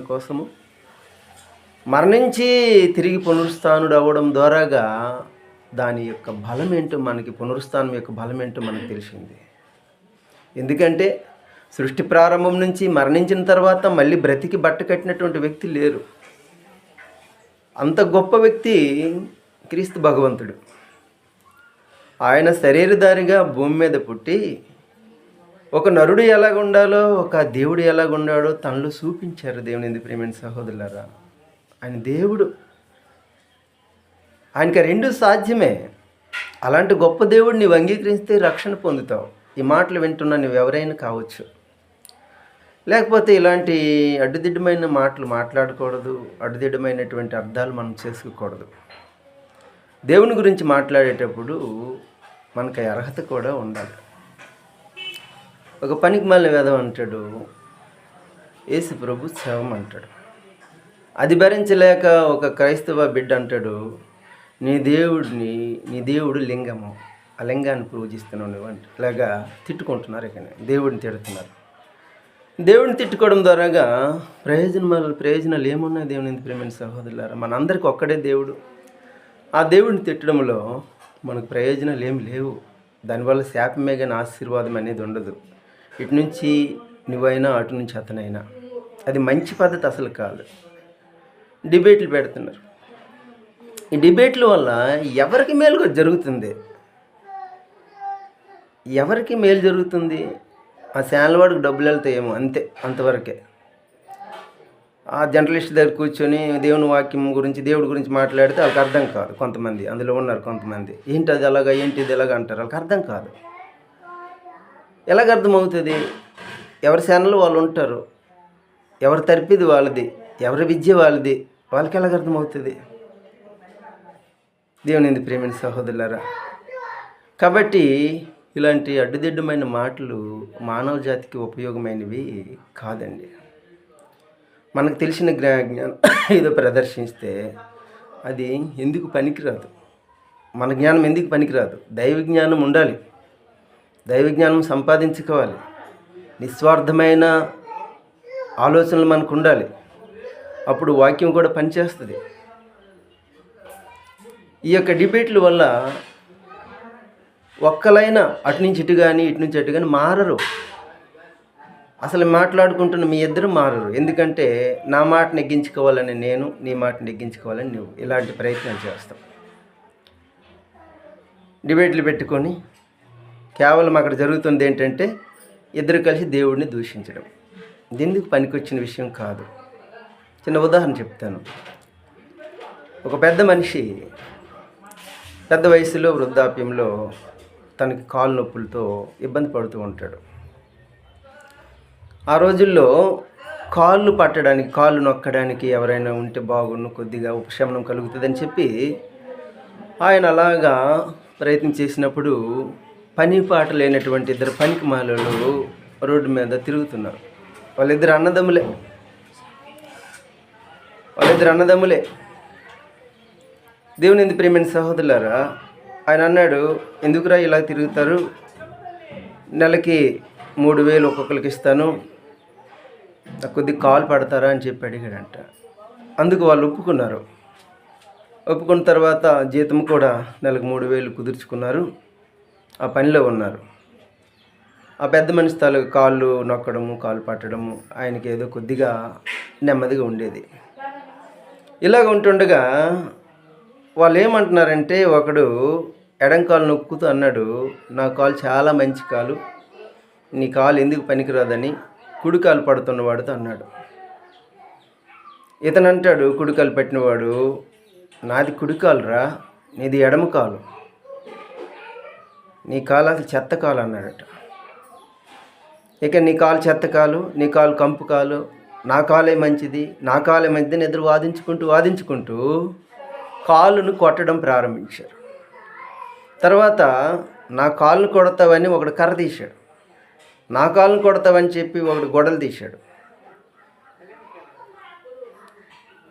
కోసము. మరణించి తిరిగి పునరుస్థానుడు అవ్వడం ద్వారాగా దాని యొక్క బలం ఏంటో మనకి పునరుస్థానం యొక్క బలం ఏంటో మనకు తెలిసింది. ఎందుకంటే సృష్టి ప్రారంభం నుంచి మరణించిన తర్వాత మళ్ళీ బ్రతికి బట్ట కట్టినటువంటి వ్యక్తి లేరు. అంత గొప్ప వ్యక్తి క్రీస్తు భగవంతుడు. ఆయన శరీరధారిగా భూమి మీద పుట్టి ఒక నరుడు ఎలాగ ఉండాలో ఒక దేవుడు ఎలాగ ఉండాడో తనలో చూపించారు దేవుని ఎందుకు ప్రేమైన సహోదరులరా? ఆయన దేవుడు. ఆయనకి రెండు సాధ్యమే. అలాంటి గొప్ప దేవుడు నీవు అంగీకరిస్తే రక్షణ పొందుతావు. ఈ మాటలు వింటున్న నువ్వు ఎవరైనా కావచ్చు. లేకపోతే ఇలాంటి అడ్డుదిడ్డమైన మాటలు మాట్లాడకూడదు అడ్డుదిడ్డమైనటువంటి అర్థాలు మనం చేసుకోకూడదు. దేవుని గురించి మాట్లాడేటప్పుడు మనకు అర్హత కూడా ఉండాలి. ఒక పనికి మళ్ళీ వేదం అంటాడు. యేసు ప్రభు శవం అంటాడు. అది భరించలేక ఒక క్రైస్తవ బిడ్డ అంటాడు నీ దేవుడిని నీ దేవుడు లింగము ఆ లింగాన్ని పూజిస్తున్నావు నువ్వు అంటే. ఇలాగా తిట్టుకుంటున్నారు ఇక దేవుడిని తిడుతున్నారు. దేవుడిని తిట్టుకోవడం ద్వారాగా ప్రయోజనం ప్రయోజనాలు ఏమున్నాయి దేవుని ఎందుకు ప్రేమైన సహోదరులారా? మనందరికి ఒక్కడే దేవుడు. ఆ దేవుడిని తిట్టడంలో మనకు ప్రయోజనాలు ఏమి లేవు. దానివల్ల శాపమే కానీ ఆశీర్వాదం అనేది ఉండదు. ఇటు నుంచి నువ్వైనా అటు నుంచి అతనైనా. అది మంచి పద్ధతి అసలు కాదు. డిబేట్లు పెడుతున్నారు. ఈ డిబేట్ల వల్ల ఎవరికి మేలు జరుగుతుంది. ఎవరికి మేలు జరుగుతుంది? ఆ శాలవాడికి డబ్బులు వెళ్తాయేమో అంతే అంతవరకే. ఆ జర్నలిస్ట్ దగ్గర కూర్చొని దేవుని వాక్యం గురించి దేవుడి గురించి మాట్లాడితే వాళ్ళకి అర్థం కాదు కొంతమంది. అందులో ఉన్నారు కొంతమంది. ఏంటి అది అలాగా ఏంటి ఇది ఎలాగ అంటారు. వాళ్ళకి అర్థం కాదు. ఎలాగ అర్థమవుతుంది ఎవరి ఛానల్ వాళ్ళు ఉంటారు? ఎవరి తరిపిది వాళ్ళది? ఎవరి విద్య వాళ్ళది? వాళ్ళకి ఎలాగ అర్థమవుతుంది దేవునింది ఎందుకు సహోదరులారా కాబట్టి ఇలాంటి అడ్డుదిడ్డమైన మాటలు మానవ జాతికి ఉపయోగమైనవి కాదండి. మనకు తెలిసిన జ్ఞా జ్ఞానం ఏదో ప్రదర్శిస్తే అది ఎందుకు పనికిరాదు? మన జ్ఞానం ఎందుకు పనికిరాదు? దైవ జ్ఞానం ఉండాలి. దైవజ్ఞానం సంపాదించుకోవాలి. నిస్వార్థమైన ఆలోచనలు మనకు ఉండాలి అప్పుడు వాక్యం కూడా పనిచేస్తుంది. ఈ యొక్క డిబేట్ల వల్ల ఒక్కలైనా అటు నుంచి ఇటు కానీ ఇటు నుంచి అటు కానీ మారరు. అసలు మాట్లాడుకుంటున్న మీ ఇద్దరు మారరు. ఎందుకంటే నా మాట నెగ్గించుకోవాలని నేను నీ మాట నెగ్గించుకోవాలని నువ్వు ఇలాంటి ప్రయత్నాలు చేస్తావు. డిబేట్లు పెట్టుకొని కేవలం అక్కడ జరుగుతుంది ఏంటంటే ఇద్దరు కలిసి దేవుడిని దూషించడం. దీనికి పనికొచ్చిన విషయం కాదు. చిన్న ఉదాహరణ చెప్తాను. ఒక పెద్ద మనిషి పెద్ద వయసులో వృద్ధాప్యంలో తనకి కాలు నొప్పులతో ఇబ్బంది పడుతూ ఉంటాడు. ఆ రోజుల్లో కాళ్ళు పట్టడానికి కాళ్ళు నొక్కడానికి ఎవరైనా ఉంటే బాగుండు కొద్దిగా ఉపశమనం కలుగుతుందని చెప్పి ఆయన అలాగా ప్రయత్నం చేసినప్పుడు పని పాట లేనటువంటి ఇద్దరు పనికి మాలలు రోడ్డు మీద తిరుగుతున్నారు. వాళ్ళిద్దరు అన్నదమ్ములే. వాళ్ళిద్దరు అన్నదమ్ములే. దేవుని ఎందు ప్రేమైన సహోదరులారా ఆయన అన్నాడు ఎందుకురా ఇలా తిరుగుతారు? నెలకి మూడు వేలు ఒక్కొక్కరికి ఇస్తాను. కొద్ది కాల్ పడతారా? అని చెప్పి అడిగాడంట. అందుకు వాళ్ళు ఒప్పుకున్నారు. ఒప్పుకున్న తర్వాత జీతం కూడా నెలకు మూడు వేలు కుదుర్చుకున్నారు. ఆ పనిలో ఉన్నారు. ఆ పెద్ద మనిషి తల కాళ్ళు నొక్కడము కాళ్ళు పట్టడము ఆయనకి ఏదో కొద్దిగా నెమ్మదిగా ఉండేది. ఇలాగ ఉంటుండగా వాళ్ళు ఏమంటున్నారంటే ఒకడు ఎడం కాలు నొక్కుతూ అన్నాడు నా కాలు చాలా మంచి కాలు నీ కాలు ఎందుకు పనికిరాదని కుడికాలు పడుతున్నవాడుతో అన్నాడు. ఇతను అంటాడు కుడికాలు పెట్టినవాడు నాది కుడికాలురా నీది ఎడమ కాలు నీ కాలు అసలు చెత్త కాలు అన్నాడట. ఇక నీ కాలు చెత్త కాలు నీ కాలు కంపు కాలు నా కాలే మంచిది నా కాలే మంచిదని ఎదురు వాదించుకుంటూ వాదించుకుంటూ కాలును కొట్టడం ప్రారంభించారు. తర్వాత నా కాలును కొడతావని ఒకడు కర్ర తీశాడు. నా కాలును కొడతావని చెప్పి ఒకడు గొడలు తీశాడు.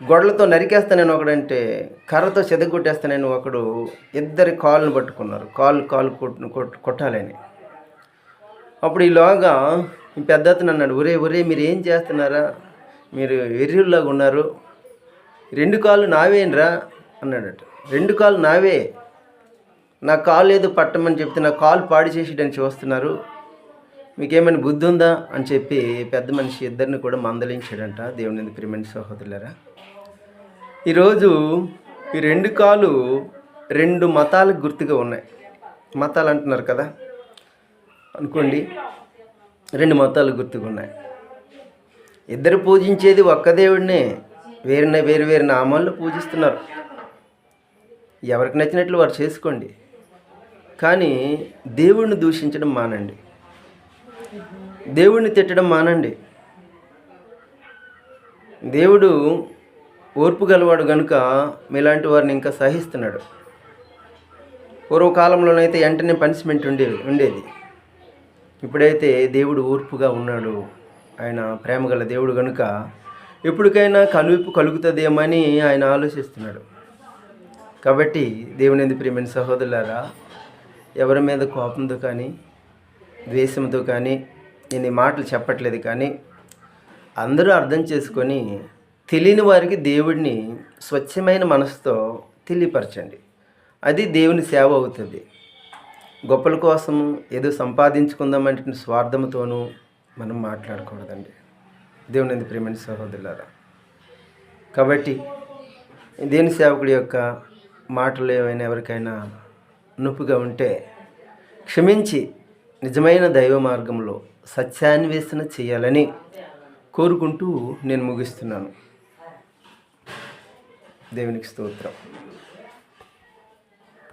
గొడవలతో నరికేస్తానని ఒకడంటే కర్రతో చెదగొట్టేస్తానని ఒకడు ఇద్దరి కాళ్ళను పట్టుకున్నారు. కాలు కాలు కొట్టు కొట్- కొట్టాలని. అప్పుడు ఈలోగా ఈ పెద్ద అతను అన్నాడు ఒరే ఒరే మీరు ఏం చేస్తున్నారా? మీరు వెర్రిల్లాగా ఉన్నారు. రెండు కాళ్ళు నావేనరా అన్నాడట. రెండు కాళ్ళు నావే. నా కాలు ఏదో పట్టమని చెప్తే నా కాలు పాడు చేసేటని చూస్తున్నారు మీకేమైనా బుద్ధి ఉందా? అని చెప్పి పెద్ద మనిషి ఇద్దరిని కూడా మందలించాడంట దేవుని ప్రిమెంట్ సహోదరులరా. ఈరోజు ఈ రెండు కాలు రెండు మతాలకు గుర్తుగా ఉన్నాయి. మతాలు అంటున్నారు కదా? అనుకోండి రెండు మతాలు గుర్తుగా ఉన్నాయి. ఇద్దరు పూజించేది ఒక్క దేవుడినే వేరే వేరు వేరు నామాల్లో పూజిస్తున్నారు. ఎవరికి నచ్చినట్లు వారు చేసుకోండి. కానీ దేవుణ్ణి దూషించడం మానండి. దేవుణ్ణి తిట్టడం మానండి. దేవుడు ఓర్పు గలవాడు గనుక మీలాంటి వారిని ఇంకా సహిస్తున్నాడు. పూర్వకాలంలోనైతే వెంటనే పనిష్మెంట్ ఉండేది ఉండేది. ఇప్పుడైతే దేవుడు ఓర్పుగా ఉన్నాడు. ఆయన ప్రేమ గల దేవుడు కనుక ఎప్పటికైనా కనువిప్పు కలుగుతుందేమని ఆయన ఆలోచిస్తున్నాడు. కాబట్టి దేవుని ఎందుకు ప్రియమైన సహోదరులారా ఎవరి మీద కోపంతో కానీ ద్వేషంతో కానీ నేను మాటలు చెప్పట్లేదు కానీ అందరూ అర్థం చేసుకొని తెలియని వారికి దేవుడిని స్వచ్ఛమైన మనసుతో తెలియపరచండి. అది దేవుని సేవ అవుతుంది. గొప్పల కోసం ఏదో సంపాదించుకుందామంటే స్వార్థంతోనూ మనం మాట్లాడకూడదండి. దేవుని ఎందుకు ప్రియమైన సహోదరులారా కాబట్టి దేవుని సేవకుడి యొక్క మాటలు ఏమైనా ఎవరికైనా నొప్పిగా ఉంటే క్షమించి నిజమైన దైవ మార్గంలో సత్యాన్వేషణ చేయాలని కోరుకుంటూ నేను ముగిస్తున్నాను. దేవునికి స్తోత్రం.